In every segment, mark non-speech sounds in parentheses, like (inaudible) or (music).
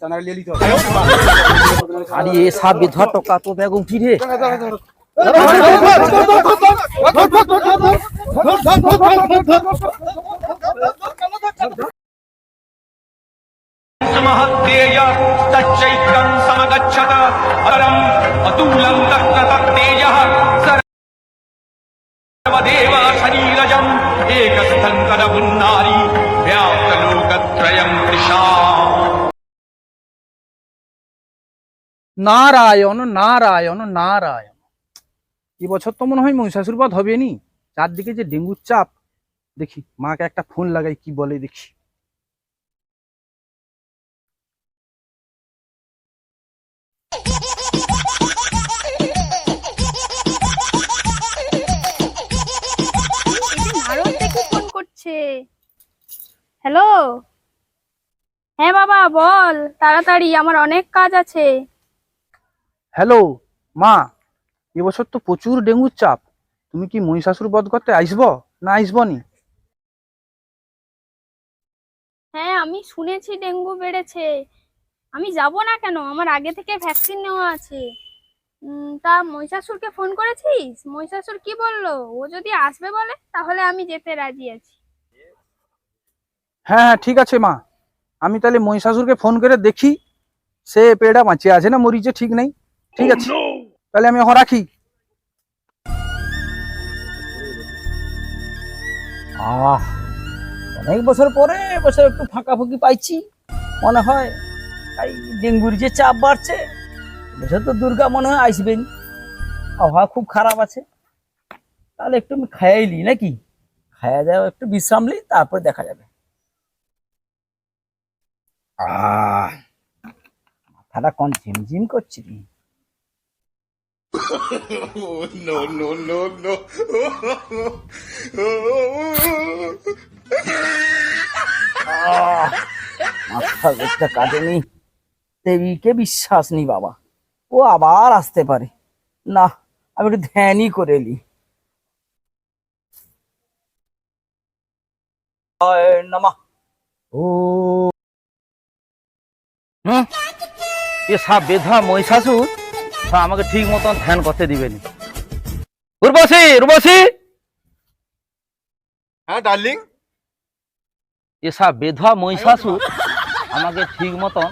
চাঁদা লিয়ে নিতে আরে এ সাপ বেধা টকা তো বেগম কি রে महद्येय तच्चैत्रम् समगच्छत परम् अतुलम् दग्नतत्तेजः सर्वदेव शरीरजम् एकस्थम् कदमुन्नारी व्याप्तलोकत्रयम् तृषा নারায়ণ নারায়ণ নারায়ণ। এই বছর তো মনে হয় মহিষাসুর হবে নি চারদিকে যে ডেঙ্গুর চাপ, দেখি মাকে একটা ফোন লাগাই, কি বলে দেখি। হ্যালো? হ্যাঁ বাবা, বল, তাড়াতাড়ি, আমার অনেক কাজ আছে। হ্যালো মা এবছর তো প্রচুর ডেঙ্গুর চাপ। তুমি কি মহিষাসুর বধ করতে আসব না আসব নি? হ্যাঁ আমি শুনেছি ডেঙ্গু বেড়েছে। আমি যাব না কেন? আমার আগে থেকে ভ্যাকসিন নেওয়া আছে। তা মহিষাসুরকে ফোন করেছিস? মহিষাসুর কি বলল? ও যদি আসবে বলে তাহলে আমি যেতে রাজি আছি। হ্যাঁ হ্যাঁ ঠিক আছে মা। আমি তাহলে মহিষাসুরকে ফোন করে দেখি। সে পেড়া বাঁচিয়ে আছে না মরিচে ঠিক নেই? ঠিক আছে। তাহলে আমি এখন রাখি। আহ অনেক বছর পরে বছর একটু ফাঁকা ফুঁকি পাইছি মনে হয়। এই ডেঙ্গুর যে চাপ বাড়ছে বছর তো দুর্গা মনে হয় আসবেন। আবহাওয়া খুব খারাপ আছে। তাহলে একটু আমি খাইলি নাকি? খাইয়া দেওয়া একটু বিশ্রাম লি তারপরে দেখা যাবে। আহ। মাথাটা কোন ঝিমঝিম করছে (laughs) আহ, মাথা একটা কাটেনি দেবীকে বিশ্বাস নেই বাবা। ও আবার আসতে পারে। না আমি একটু ধ্যানই করে জয় নমঃ। বেধা মহিষাসুর? আমাকে ঠিক মতন ধ্যান করতে দিবেনি। উর্বশী উর্বশী হ্যাঁ ডার্লিং। বেধা মহিষাসুর আমাকে ঠিক মতন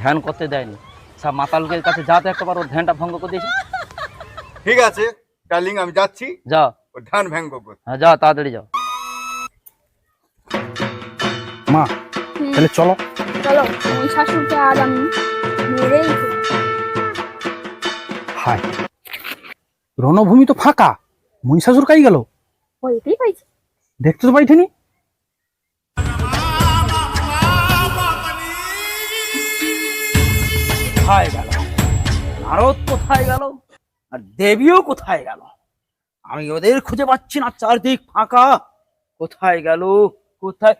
ধ্যান করতে দেয়নি। সব মাতালকের কাছে যাতে একবার ওর ধ্যানটা ভঙ্গ করে দিয়েছে। ঠিক আছে ডার্লিং আমি যাচ্ছি। যা। ও ধান ভ্যাঙ্গ কর। হ্যাঁ যা তাড়াতাড়ি যাও। মা তাহলে চলো। চলো মহিষাসুরকে আজ আমি মেরেই। হায় রণভূমি তো ফাঁকা মহিষাসুর কাই গেল পাইছি দেখতে তো পাইছিনি কোথায় গেল নারদ কোথায় গেল আর দেবীও কোথায় গেল আমি ওদের খুঁজে পাচ্ছি না চারদিক ফাঁকা কোথায় গেল কোথায়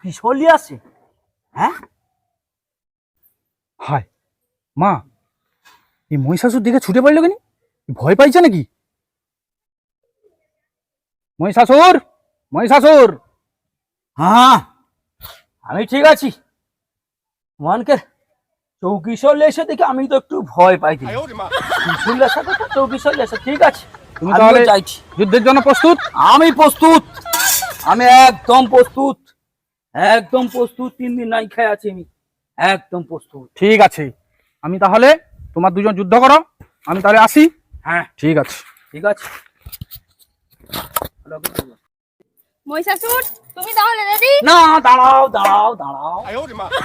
কি চলি আছে? হ্যাঁ? হায় মা এই মহিষাসুর দিকে ছুটে পড়ল কেন? ভয় পাইছে নাকি? মহিষাসুর মহিষাসুর। হ্যাঁ আমি ঠিক আছি। মনকে চৌকিশোর লেসে দেখে আমি তো একটু ভয় পাইছি চৌকিশোর লেসা ঠিক আছে। তুমি তাহলে চাইছি যুদ্ধের জন্য প্রস্তুত? আমি প্রস্তুত। আমি একদম প্রস্তুত। একদম প্রস্তুত তিন দিন নাই খাই আছি আমি। একদম প্রস্তুত। ঠিক আছে। আমি তাহলে তোমার দুজন যুদ্ধ করো। আমি তাহলে আসি। হ্যাঁ। ঠিক আছে। ঠিক আছে। মহিষাসুর তুমি তাহলে রেডি? না দাঁড়াও দাঁড়াও দাঁড়াও।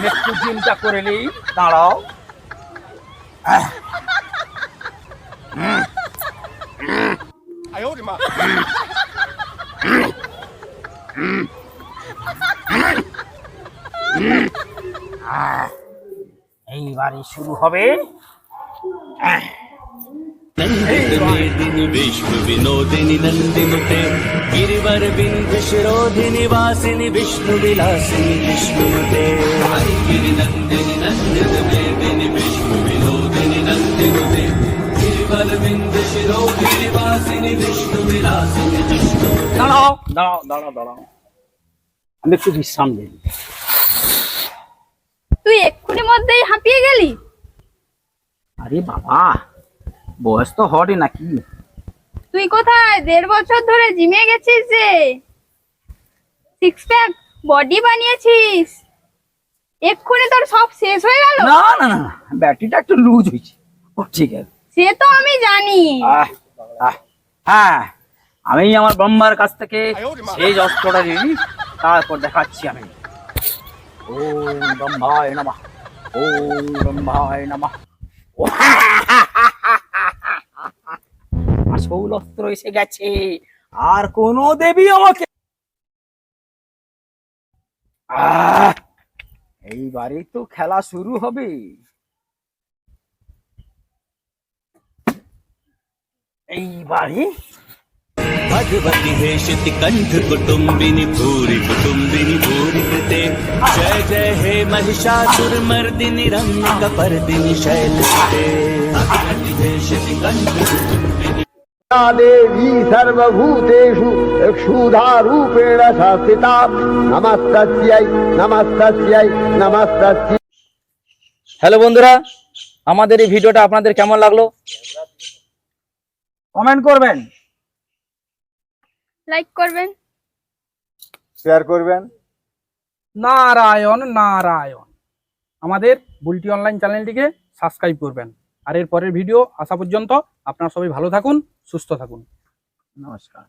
একটু চিন্তা করে নেই দাঁড়াও। এইবারে শুরু হবে विश्व विनोदिनी नन्दिनुते गिरिवर बिन्दु शिरोधिनि वासिनि विष्णु विलासिनि विष्णुते गिरि नन्दिनि नन्दिनुते विष्णु विनोदिनि नन्दिनुते गिरिवर बिन्दु शिरोधिनि वासिनि विष्णु विलासिनि विष्णु দাঁড়াও দাঁড়াও দাঁড়াও দাঁড়াও আমি একটু বিশ্রাম দিই মধ্যেই হাঁপিয়ে গেলি? আরে বাবা বয়স তো হটে নাকি? তুই কোথায়? দেড় বছর ধরে জিমে গেছিস যে। সিক্স প্যাক বডি বানিয়েছিস। এক্ষুনি তোর সব শেষ হয়ে গেল? না না না ব্যাটারিটা একটু লুজ হয়েছে। ও ঠিক আছে। সে তো আমি জানি। হ্যাঁ আমি আমার ব্রহ্মার কাছ থেকে সেই অস্ত্রটা নিই তারপর দেখাচ্ছি আমি। ওম ব্রহ্মায় নমঃ। ওম ব্রহ্মায় নমঃ আসল অস্ত্র এসে গেছে। আর কোন দেবী আমাকে এইবারে তো খেলা শুরু হবে। এইবারে भगवति हेशिति कण्ठ कुटुम्बिनि भूरि कुटुम्बिनि भूरि कृते जय जय हे महिषासुरमर्दिनि रम्यकपर्दिनि शैलसुते भगवति हेशिति कण्ठ कुटुम्बिनि देवी सर्वभूतेषु क्षुधारूपेण संस्थिता नमस्तस्यै नमस्तस्यै नमस्तस्यै হ্যালো বন্ধুরা আমাদের এই ভিডিওটা আপনাদের কেমন লাগলো কমেন্ট করবেন লাইক করবেন? শেয়ার করবেন? নারায়ণ নারায়ণ। আমাদের বুলটি অনলাইন চ্যানেলটিকে সাবস্ক্রাইব করবেন। আর এর পরের ভিডিও আসা পর্যন্ত আপনারা সবাই ভালো থাকুন সুস্থ থাকুন। নমস্কার।